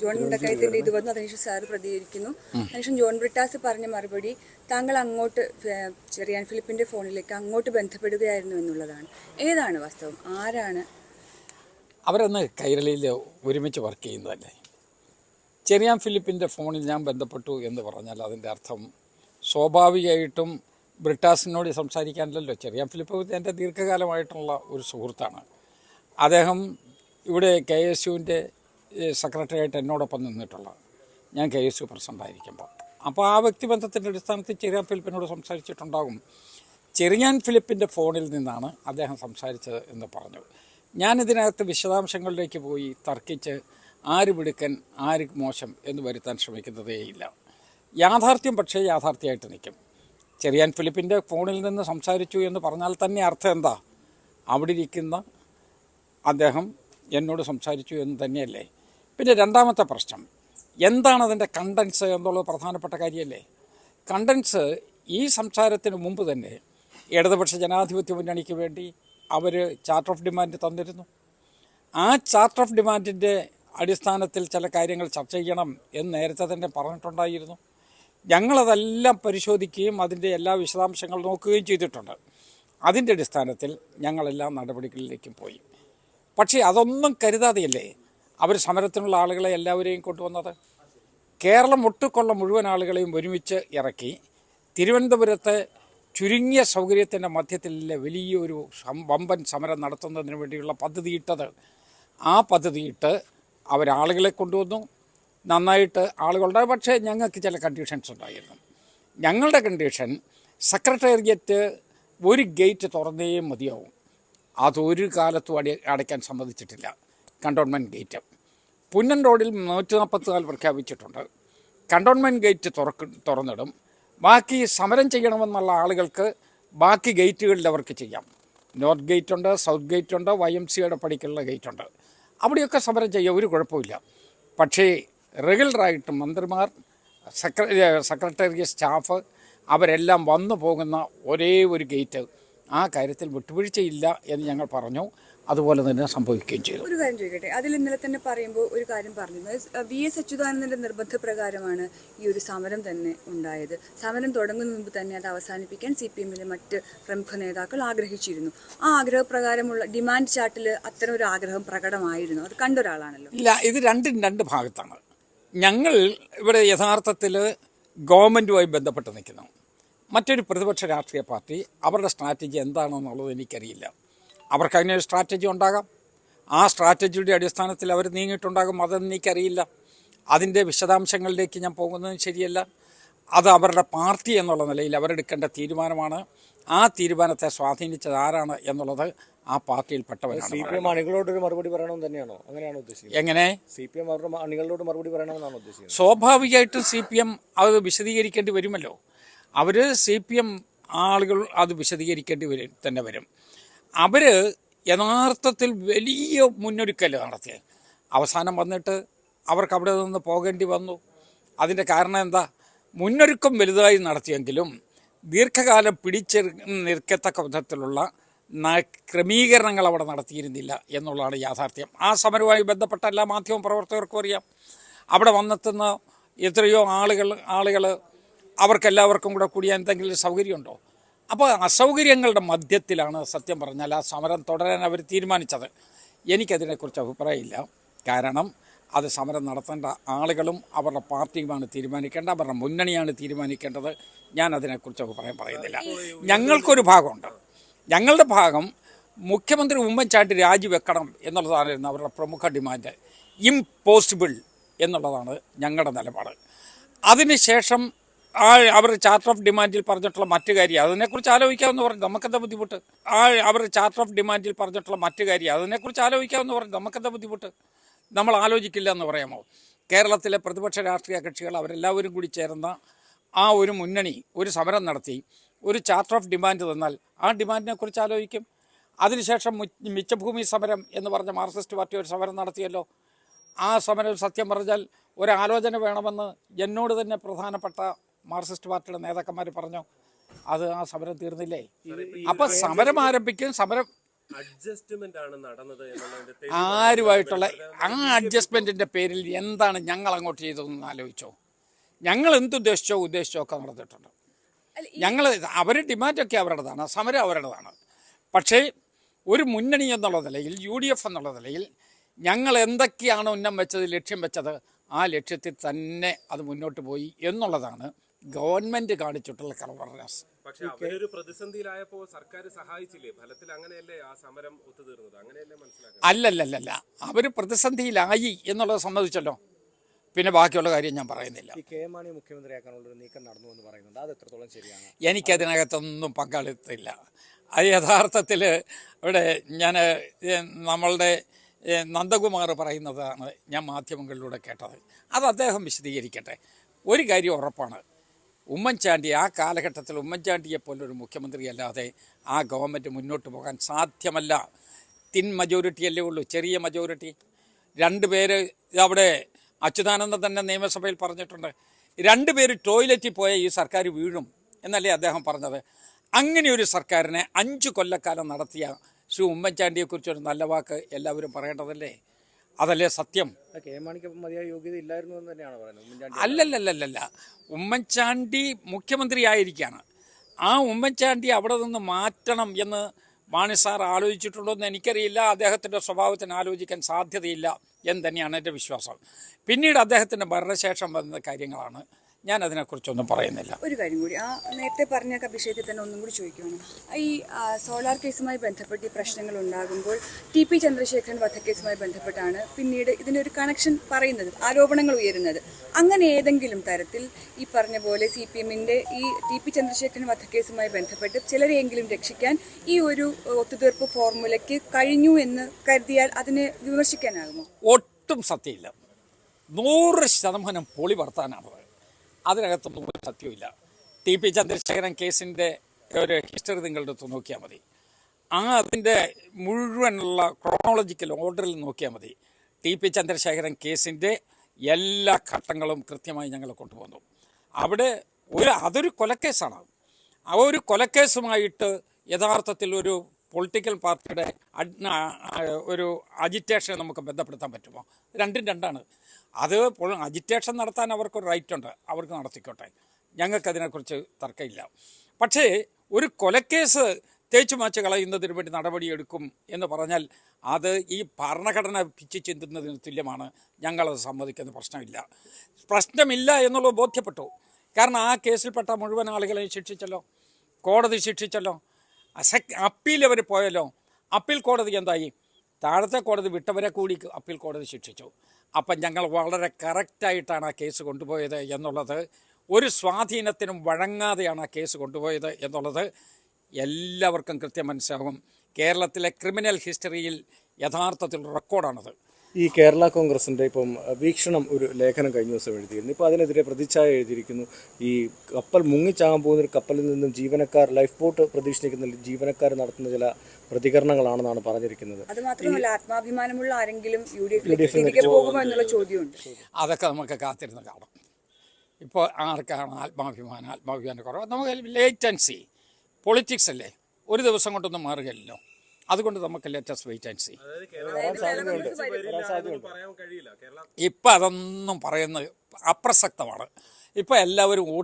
John മുണ്ടക്കയത്തിന്റെ ഇത് വന്നു. അതിനുശേഷം സാറ് പ്രതികരിക്കുന്നു. അതിനുശേഷം ജോൺ ബ്രിട്ടാസ് പറഞ്ഞ മറുപടി താങ്കൾ അങ്ങോട്ട് ചെറിയാൻ ഫിലിപ്പിന്റെ ഫോണിലേക്ക് അങ്ങോട്ട് ബന്ധപ്പെടുകയായിരുന്നു എന്നുള്ളതാണ്. ഏതാണ് വാസ്തവം? ആരാണ്? അവരന്ന് കൈരളിയിൽ ഒരുമിച്ച് വർക്ക് ചെയ്യുന്നതല്ലേ? ചെറിയാൻ ഫിലിപ്പിന്റെ ഫോണിൽ ഞാൻ ബന്ധപ്പെട്ടു എന്ന് പറഞ്ഞാൽ അതിന്റെ അർത്ഥം സ്വാഭാവികമായിട്ടും ബ്രിട്ടാസിനോട് സംസാരിക്കാനല്ലോ ചെറിയാൻ ഫിലിപ്പ് എന്റെ ദീർഘകാലമായിട്ടുള്ള ഒരു സുഹൃത്താണ്. അദ്ദേഹം ഇവിടെ കെ എസ് യുവിന്റെ സെക്രട്ടറിയായിട്ട് എന്നോടൊപ്പം നിന്നിട്ടുള്ളത് ഞാൻ കെ എസ് യു പ്രസിഡന്റായിരിക്കുമ്പോൾ അപ്പോൾ ആ വ്യക്തിബന്ധത്തിന്റെ അടിസ്ഥാനത്തിൽ ചെറിയാൻ ഫിലിപ്പിനോട് സംസാരിച്ചിട്ടുണ്ടാകും. ചെറിയാൻ ഫിലിപ്പിന്റെ ഫോണിൽ നിന്നാണ് അദ്ദേഹം സംസാരിച്ചത് എന്ന് പറഞ്ഞു. ഞാനിതിനകത്ത് വിശദാംശങ്ങളിലേക്ക് പോയി തർക്കിച്ച് ആര് മിടുക്കൻ ആര് മോശം എന്ന് വരുത്താൻ ശ്രമിക്കുന്നതേയില്ല യാഥാർത്ഥ്യം പക്ഷേ യാഥാർത്ഥ്യമായിട്ട് നിൽക്കും. ചെറിയാൻ ഫിലിപ്പിന്റെ ഫോണിൽ നിന്ന് സംസാരിച്ചു എന്ന് പറഞ്ഞാൽ തന്നെ അർത്ഥം എന്താ? അവിടെ ഇരിക്കുന്ന അദ്ദേഹം എന്നോട് സംസാരിച്ചു എന്ന് തന്നെയല്ലേ? പിന്നെ രണ്ടാമത്തെ പ്രശ്നം. എന്താണ് അതിന്റെ കണ്ടൻസ് എന്നുള്ളത് പ്രധാനപ്പെട്ട കാര്യമല്ലേ കണ്ടൻസ് ഈ സംസാരത്തിന് മുമ്പ് തന്നെ ഇടതുപക്ഷ ജനാധിപത്യ മുന്നണിക്ക് വേണ്ടി അവർ ചാർട്ട് ഓഫ് ഡിമാൻഡ് തന്നിരുന്നു. ആ ചാർട്ട് ഓഫ് ഡിമാൻഡിന്റെ അടിസ്ഥാനത്തിൽ ചില കാര്യങ്ങൾ ചർച്ച ചെയ്യണം എന്ന് നേരത്തെ തന്നെ പറഞ്ഞിട്ടുണ്ടായിരുന്നു. ഞങ്ങളതെല്ലാം പരിശോധിക്കുകയും അതിന്റെ എല്ലാ വിശദാംശങ്ങളും നോക്കുകയും ചെയ്തിട്ടുണ്ട്. അതിന്റെ അടിസ്ഥാനത്തിൽ ഞങ്ങളെല്ലാം നടപടികളിലേക്കും പോയി. പക്ഷേ അതൊന്നും കരുതാതെയല്ലേ? അവർ സമരത്തിനുള്ള ആളുകളെ എല്ലാവരെയും കൊണ്ടുവന്നത്. കേരളം ഒട്ടുക്കൊള്ള മുഴുവൻ ആളുകളെയും ഒരുമിച്ച് ഇറക്കി. തിരുവനന്തപുരത്തെ ചുരുങ്ങിയ സൗകര്യത്തിന്റെ മധ്യത്തിലെ വലിയൊരു വമ്പൻ സമരം നടത്തുന്നതിന് വേണ്ടിയുള്ള പദ്ധതി പദ്ധതിയിട്ടത്. ആ പദ്ധതി പദ്ധതിയിട്ട് അവരാളുകളെ കൊണ്ടുവന്നു. നന്നായിട്ട് ആളുകളുടെ പക്ഷേ ഞങ്ങൾക്ക് ചില കണ്ടീഷൻസ് ഉണ്ടായിരുന്നു. ഞങ്ങളുടെ കണ്ടീഷൻ സെക്രട്ടേറിയറ്റ് ഒരു ഗേറ്റ് തുറന്നേ മതിയാവും. അതൊരു കാലത്തും അടി അടയ്ക്കാൻ സമ്മതിച്ചിട്ടില്ല. Cantonment gate. പുന്നൻ റോഡിൽ നൂറ്റി നാൽപ്പത്തിനാല് പ്രഖ്യാപിച്ചിട്ടുണ്ട്. കണ്ടോൺമെന്റ് ഗേറ്റ് തുറക്ക് തുറന്നിടും. ബാക്കി സമരം ചെയ്യണമെന്നുള്ള ആളുകൾക്ക് ബാക്കി ഗേറ്റുകളിൽ അവർക്ക് ചെയ്യാം. നോർത്ത് ഗേറ്റ് ഉണ്ട് സൗത്ത് ഗേറ്റ് ഉണ്ട് വൈ എം സിയുടെ പടിക്കുള്ള ഗേറ്റ് ഉണ്ട്. അവിടെയൊക്കെ സമരം ചെയ്യാം ഒരു കുഴപ്പമില്ല പക്ഷേ റെഗുലറായിട്ട് മന്ത്രിമാർ സെക്ര സെക്രട്ടേറിയറ്റ് സ്റ്റാഫ് അവരെല്ലാം വന്നു പോകുന്ന ഒരേ ഒരു ഗേറ്റ് ആ കാര്യത്തിൽ വിട്ടുവീഴ്ചയില്ല എന്ന് ഞങ്ങൾ പറഞ്ഞു. അതുപോലെ തന്നെ സംഭവിക്കുകയും ചെയ്തു. ഒരു കാര്യം ചോദിക്കട്ടെ? അതിൽ ഇന്നലെ തന്നെ പറയുമ്പോൾ ഒരു കാര്യം പറഞ്ഞു വി. എസ്. അച്യുതാനന്ദന്റെ നിർബന്ധപ്രകാരമാണ് ഈ ഒരു സമരം തന്നെ ഉണ്ടായത്. സമരം തുടങ്ങുന്ന മുമ്പ് തന്നെ അത് അവസാനിപ്പിക്കാൻ സി പി എമ്മിലെ മറ്റ് പ്രമുഖ നേതാക്കൾ ആഗ്രഹിച്ചിരുന്നു. ആ ആഗ്രഹപ്രകാരമുള്ള ഡിമാൻഡ് ചാർട്ടിൽ അത്തരം ഒരു ആഗ്രഹം പ്രകടമായിരുന്നു. അത് കണ്ട ഒരാളാണല്ലോ ഇല്ല ഇത് രണ്ടും രണ്ട് ഭാഗത്താണ്. ഞങ്ങൾ ഇവിടെ യഥാർത്ഥത്തിൽ ഗവൺമെന്റുമായി ബന്ധപ്പെട്ട് നിൽക്കുന്നു. മറ്റൊരു പ്രതിപക്ഷ രാഷ്ട്രീയ പാർട്ടി അവരുടെ സ്ട്രാറ്റജി എന്താണെന്നുള്ളത് എനിക്കറിയില്ല. അവർക്ക് അതിനൊരു സ്ട്രാറ്റജി ഉണ്ടാകാം. ആ സ്ട്രാറ്റജിയുടെ അടിസ്ഥാനത്തിൽ അവർ നീങ്ങിയിട്ടുണ്ടാകും. അതെന്ന് എനിക്കറിയില്ല. അതിന്റെ വിശദാംശങ്ങളിലേക്ക് ഞാൻ പോകുന്നത് ശരിയല്ല. അത് അവരുടെ പാർട്ടി എന്നുള്ള നിലയിൽ അവരെടുക്കേണ്ട തീരുമാനമാണ്. ആ തീരുമാനത്തെ സ്വാധീനിച്ചത് ആരാണ് എന്നുള്ളത് ആ പാർട്ടിയിൽപ്പെട്ടവരാണ് സി പി എം അണികളോടൊരു മറുപടി പറയണമെന്ന് തന്നെയാണോ? അങ്ങനെയാണോ ഉദ്ദേശിക്കുന്നത്? എങ്ങനെ? സി പി എം അവരുടെ അണികളോട് മറുപടി പറയണമെന്നാണ് ഉദ്ദേശിക്കുന്നത്? സ്വാഭാവികമായിട്ടും സി പി എം അത് വിശദീകരിക്കേണ്ടി വരുമല്ലോ. അവർ സി പി എം ആളുകൾ അത് വിശദീകരിക്കേണ്ടി വരും തന്നെ വരും. അവർ യഥാർത്ഥത്തിൽ വലിയ മുന്നൊരുക്കൽ നടത്തിയത് അവസാനം വന്നിട്ട് അവർക്ക് അവിടെ നിന്ന് പോകേണ്ടി വന്നു. അതിന്റെ കാരണം എന്താ? മുന്നൊരുക്കം വലുതായി നടത്തിയെങ്കിലും ദീർഘകാലം പിടിച്ച് നിൽക്കത്തക്ക വിധത്തിലുള്ള ക്രമീകരണങ്ങൾ അവിടെ നടത്തിയിരുന്നില്ല എന്നുള്ളതാണ് യാഥാർത്ഥ്യം. ആ സമരവുമായി ബന്ധപ്പെട്ട എല്ലാ മാധ്യമ പ്രവർത്തകർക്കും അറിയാം. അവിടെ വന്നെത്തുന്ന എത്രയോ ആളുകൾ ആളുകൾ അവർക്കെല്ലാവർക്കും കൂടെ കൂടിയ എന്തെങ്കിലും സൗകര്യമുണ്ടോ? അപ്പോൾ അസൗകര്യങ്ങളുടെ മധ്യത്തിലാണ് സത്യം പറഞ്ഞാൽ ആ സമരം തുടരാൻ അവർ തീരുമാനിച്ചത്. എനിക്കതിനെക്കുറിച്ച് അഭിപ്രായമില്ല. കാരണം അത് സമരം നടത്തേണ്ട ആളുകളും അവരുടെ പാർട്ടിയുമാണ് തീരുമാനിക്കേണ്ടത് അവരുടെ മുന്നണിയാണ് തീരുമാനിക്കേണ്ടത്. ഞാൻ അതിനെക്കുറിച്ച് അഭിപ്രായം പറയുന്നില്ല. ഞങ്ങൾക്കൊരു ഭാഗമുണ്ട്. ഞങ്ങളുടെ ഭാഗം മുഖ്യമന്ത്രി ഉമ്മൻചാണ്ടി രാജിവെക്കണം എന്നുള്ളതായിരുന്നു അവരുടെ പ്രമുഖ ഡിമാൻഡ്. ഇംപോസിബിൾ എന്നുള്ളതാണ് ഞങ്ങളുടെ നിലപാട്. അതിനുശേഷം ആ അവർ ചാർട്ടർ ഓഫ് ഡിമാൻഡിൽ പറഞ്ഞിട്ടുള്ള മറ്റു കാര്യം അതിനെക്കുറിച്ച് ആലോചിക്കാമെന്ന് പറഞ്ഞു. നമുക്കെന്താ ബുദ്ധിമുട്ട്? ആ അവർ ചാർട്ടർ ഓഫ് ഡിമാൻഡിൽ പറഞ്ഞിട്ടുള്ള മറ്റു കാര്യം അതിനെക്കുറിച്ച് ആലോചിക്കാമെന്ന് പറഞ്ഞു. നമുക്കെന്താ ബുദ്ധിമുട്ട്? നമ്മൾ ആലോചിക്കില്ല എന്ന് പറയാമോ? കേരളത്തിലെ പ്രതിപക്ഷ രാഷ്ട്രീയ കക്ഷികൾ അവരെല്ലാവരും കൂടി ചേർന്ന ആ ഒരു മുന്നണി ഒരു സമരം നടത്തി. ഒരു ചാർട്ടർ ഓഫ് ഡിമാൻഡ് തന്നാൽ ആ ഡിമാൻഡിനെക്കുറിച്ച് ആലോചിക്കും. അതിനുശേഷം മിച്ചഭൂമി സമരം എന്ന് പറഞ്ഞ മാർക്സിസ്റ്റ് പാർട്ടി ഒരു സമരം നടത്തിയല്ലോ. ആ സമരം സത്യം പറഞ്ഞാൽ ഒരാലോചന വേണമെന്ന് എന്നോട് തന്നെ പ്രധാനപ്പെട്ട മാർക്സിസ്റ്റ് പാർട്ടിയുടെ നേതാക്കന്മാർ പറഞ്ഞു അത് ആ സമരം തീർന്നില്ലേ? അപ്പൊ സമരം ആരംഭിക്കും സമരം അഡ്ജസ്റ്റ്മെന്റ് ആണ് നടന്നത് എന്നുള്ളതിന്റെ ആരുമായിട്ടുള്ള ആ അഡ്ജസ്റ്റ്മെന്റിന്റെ പേരിൽ എന്താണ് ഞങ്ങൾ അങ്ങോട്ട് ചെയ്തതെന്ന് ആലോചിച്ചോ. ഞങ്ങൾ എന്തുദ്ദേശിച്ചോ ഉദ്ദേശിച്ചോ ഒക്കെ നടന്നിട്ടുണ്ട്. ഞങ്ങൾ അവർ ഡിമാൻഡൊക്കെ അവരുടേതാണ് സമരം അവരുടേതാണ്. പക്ഷേ ഒരു മുന്നണി എന്നുള്ള നിലയിൽ യു ഡി എഫ് എന്നുള്ള നിലയിൽ ഞങ്ങൾ എന്തൊക്കെയാണ് ഉന്നം വെച്ചത് ലക്ഷ്യം വെച്ചത് ആ ലക്ഷ്യത്തിൽ തന്നെ അത് മുന്നോട്ട് പോയി എന്നുള്ളതാണ് ഗവൺമെന്റ് കാണിച്ചിട്ടുള്ള കറവറാസ് പക്ഷേ അവരൊരു പ്രതിസന്ധിയിലായപ്പോൾ സർക്കാർ സഹായിച്ചില്ലേ? ഫലത്തിൽ അങ്ങനെയല്ലേ ആ സമരം ഒത്തുതീർന്നത്? അങ്ങനെയല്ലേ മനസ്സിലാക്കുന്നത്? അല്ലല്ലല്ല അവർ പ്രതിസന്ധിയിലായി എന്നുള്ളത് സമ്മതിച്ചല്ലോ. പിന്നെ ബാക്കിയുള്ള കാര്യം ഞാൻ പറയുന്നില്ല. ഈ കെ മാണി മുഖ്യമന്ത്രിയാക്കാനുള്ള ഒരു നീക്കം നടന്നു എന്ന് പറയുന്നുണ്ട്. അത് എത്രത്തോളം ശരിയാണ്? എനിക്കതിനകത്തൊന്നും പങ്കാളിത്തമില്ല. അത് യഥാർത്ഥത്തിൽ ഇവിടെ ഞാൻ നമ്മളുടെ നന്ദകുമാർ പറയുന്നതാണ് ഞാൻ മാധ്യമങ്ങളിലൂടെ കേട്ടത്. അത് അദ്ദേഹം വിശദീകരിക്കട്ടെ. ഒരു കാര്യം ഉറപ്പാണ്. ഉമ്മൻചാണ്ടി ആ കാലഘട്ടത്തിൽ ഉമ്മൻചാണ്ടിയെ പോലൊരു മുഖ്യമന്ത്രി അല്ലാതെ ആ ഗവൺമെന്റ് മുന്നോട്ട് പോകാൻ സാധ്യമല്ല. തിൻ മജോറിറ്റി അല്ലേ ഉള്ളൂ ചെറിയ മജോറിറ്റി രണ്ട് പേര് അവിടെ അച്യുതാനന്ദൻ തന്നെ നിയമസഭയിൽ പറഞ്ഞിട്ടുണ്ട്. രണ്ട് പേര് ടോയ്ലറ്റിൽ പോയ ഈ സർക്കാർ വീഴും എന്നല്ലേ അദ്ദേഹം പറഞ്ഞത്. അങ്ങനെ ഒരു സർക്കാരിനെ അഞ്ച് കൊല്ലക്കാലം നടത്തിയ ശ്രീ ഉമ്മൻചാണ്ടിയെക്കുറിച്ചൊരു നല്ല വാക്ക് എല്ലാവരും പറയേണ്ടതല്ലേ? അതല്ലേ സത്യം? കെ മാണിക്ക് മതിയായ യോഗ്യത ഇല്ലായിരുന്നു എന്ന് തന്നെയാണ് പറയുന്നത്? അല്ലല്ലല്ലല്ല ഉമ്മൻചാണ്ടി മുഖ്യമന്ത്രി ആയിരിക്കാണ്. ആ ഉമ്മൻചാണ്ടി അവിടെ നിന്ന് മാറ്റണം എന്ന് മാണി സാർ ആലോചിച്ചിട്ടുണ്ടോ എന്ന് എനിക്കറിയില്ല. അദ്ദേഹത്തിന്റെ സ്വഭാവത്തിന് ആലോചിക്കാൻ സാധ്യതയില്ല എന്ന് തന്നെയാണ് എന്റെ വിശ്വാസം. പിന്നീട് അദ്ദേഹത്തിന്റെ ഭരണശേഷം വന്ന കാര്യങ്ങളാണ്. ഞാൻ അതിനെക്കുറിച്ചൊന്നും പറയുന്നില്ല. ഒരു കാര്യം കൂടി. ആ നേരത്തെ പറഞ്ഞ ക- വിഷയത്തിൽ തന്നെ ഒന്നും കൂടി ചോദിക്കുകയാണ് ഈ സോളാർ കേസുമായി ബന്ധപ്പെട്ട് ഈ പ്രശ്നങ്ങൾ ഉണ്ടാകുമ്പോൾ ടി പി ചന്ദ്രശേഖരൻ വധക്കേസുമായി ബന്ധപ്പെട്ടാണ് പിന്നീട് ഇതിനൊരു കണക്ഷൻ പറയുന്നത് ആരോപണങ്ങൾ ഉയരുന്നത്. അങ്ങനെ ഏതെങ്കിലും തരത്തിൽ ഈ പറഞ്ഞ പോലെ സി പി എമ്മിന്റെ ഈ ടി പി ചന്ദ്രശേഖരൻ വധക്കേസുമായി ബന്ധപ്പെട്ട് ചിലരെയെങ്കിലും രക്ഷിക്കാൻ ഈ ഒരു ഒത്തുതീർപ്പ് ഫോർമുലയ്ക്ക് കഴിഞ്ഞു എന്ന് കരുതിയാൽ അതിനെ വിമർശിക്കാനാകുമോ? ഒട്ടും സത്യമില്ല. നൂറ് ശതമാനം പൊളി വർത്താനാണത് അതിനകത്തൊന്നും ഒരു സത്യമില്ല ടി പി ചന്ദ്രശേഖരൻ കേസിന്റെ ഒരു ഹിസ്റ്ററി നിങ്ങളുടെ അടുത്ത് നോക്കിയാൽ മതി. ആ അതിന്റെ മുഴുവനുള്ള ക്രോണോളജിക്കൽ ഓർഡറിൽ നോക്കിയാൽ മതി. ടി പി ചന്ദ്രശേഖരൻ കേസിന്റെ എല്ലാ ഘട്ടങ്ങളും കൃത്യമായി ഞങ്ങൾ കൊണ്ടുപോകുന്നു അവിടെ ഒരു അതൊരു കൊലക്കേസാണ്. ആ ഒരു കൊലക്കേസുമായിട്ട് യഥാർത്ഥത്തിൽ ഒരു പൊളിറ്റിക്കൽ പാർട്ടിയുടെ ഒരു അജിറ്റേഷൻ നമുക്ക് ബന്ധപ്പെടുത്താൻ പറ്റുമോ? രണ്ടും രണ്ടാണ്. അത് അജിറ്റേഷൻ നടത്താൻ അവർക്കൊരു റൈറ്റ് ഉണ്ട്. അവർക്ക് നടത്തിക്കോട്ടെ. ഞങ്ങൾക്കതിനെക്കുറിച്ച് തർക്കമില്ല. പക്ഷേ ഒരു കൊലക്കേസ് തേച്ചു മാച്ച് കളയുന്നതിന് വേണ്ടി നടപടിയെടുക്കും എന്ന് പറഞ്ഞാൽ അത് ഈ ഭരണഘടന പിച്ച് ചിന്തുന്നതിന് തുല്യമാണ്. ഞങ്ങളത് സമ്മതിക്കുന്ന പ്രശ്നമില്ല. പ്രശ്നമില്ല എന്നുള്ളത് ബോധ്യപ്പെട്ടു. കാരണം ആ കേസിൽപ്പെട്ട മുഴുവൻ ആളുകളെയും ശിക്ഷിച്ചല്ലോ. കോടതി ശിക്ഷിച്ചല്ലോ. അപ്പീൽ അവർ പോയല്ലോ. അപ്പീൽ കോടതി എന്തായി? താഴത്തെ കോടതി വിട്ടവരെ കൂടി അപ്പീൽ കോടതി ശിക്ഷിച്ചു. അപ്പം ഞങ്ങൾ വളരെ കറക്റ്റായിട്ടാണ് ആ കേസ് കൊണ്ടുപോയത് എന്നുള്ളത്. ഒരു സ്വാധീനത്തിനും വഴങ്ങാതെയാണ് ആ കേസ് കൊണ്ടുപോയത് എന്നുള്ളത് എല്ലാവർക്കും കൃത്യം മനസ്സിലാകും കേരളത്തിലെ ക്രിമിനൽ ഹിസ്റ്ററിയിൽ യഥാർത്ഥത്തിൽ റെക്കോർഡാണത് ഈ കേരള കോൺഗ്രസിന്റെ ഇപ്പം വീക്ഷണം ഒരു ലേഖനം കഴിഞ്ഞ ദിവസം എഴുതിയിരുന്നു. ഇപ്പോൾ അതിനെതിരെ പ്രതിച്ഛായ എഴുതിയിരിക്കുന്നു. ഈ കപ്പൽ മുങ്ങിച്ചാകാൻ പോകുന്ന ഒരു കപ്പലിൽ നിന്നും ജീവനക്കാർ ലൈഫ് ബോട്ട് പ്രതീക്ഷിക്കുന്ന ജീവനക്കാർ നടത്തുന്ന ചില പ്രതികരണങ്ങളാണെന്നാണ് പറഞ്ഞിരിക്കുന്നത്. അത് മാത്രമല്ല ആത്മാഭിമാനമുള്ള ആരെങ്കിലും യു ഡി എഫിലേക്ക് പോകുമോ എന്നുള്ള ചോദ്യമുണ്ട്. അതൊക്കെ നമുക്ക് കാത്തിരുന്ന് കാണാം. ഇപ്പോൾ ആർക്കാണ് ആത്മാഭിമാനം ആത്മാഭിമാന കുറവ്? നമുക്ക് ലേറ്റൻസി പൊളിറ്റിക്സ് അല്ലേ? ഒരു ദിവസം കൊണ്ടൊന്നും മാറുകയില്ലല്ലോ. അതുകൊണ്ട് നമുക്ക് ലേറ്റസ്റ്റ് വെയിറ്റ് ആൻഡ് സി അതായത് കേരളം തിരിച്ച് വരില്ല പറയാൻ കഴിയില്ല. കേരളം ഇപ്പം അതൊന്നും പറയുന്നത് അപ്രസക്തമാണ്. ഇപ്പം എല്ലാവരും